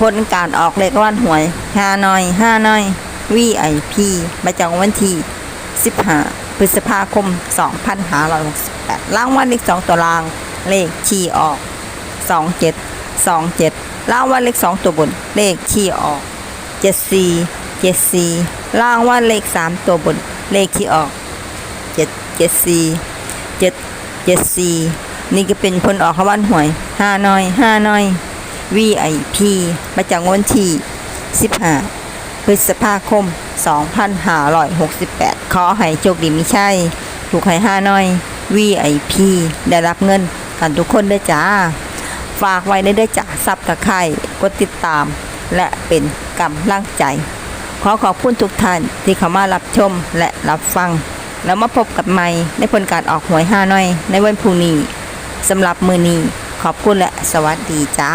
ผลการออกเลขวันหวยห้าน้อยห้าน้อย VIP ประจำวันที่15พฤษภาคม 2568รางวัลเลข2ตัวราง เลขขี่ออก 27 27รางวัลเลข2ตัวบน เลขขี่ออก 74 74รางวัลเลข3ตัวบน เลขที่ออก 7 74 7 74 นี่ก็เป็นผลออกรางวัลหวย5น้อย5น้อย VIP ประจำวันที่ 15 พฤษภาคม 2568 ขอให้โชคดีไม่ใช่ ถูกให้ห้าน้อย VIP ได้รับเงินกันทุกคนด้วยจ้า ฝากไว้ได้ด้วยจ้าซับตะไคร่กดติดตาม และเป็นกำลังใจ ขอขอบคุณทุกท่านที่เข้ามารับชมและรับฟัง แล้วมาพบกับใหม่ในผลการออกหวยห้าน้อย ในวันพรุ่งนี้สำหรับมือนี้ขอบคุณและสวัสดีจ้า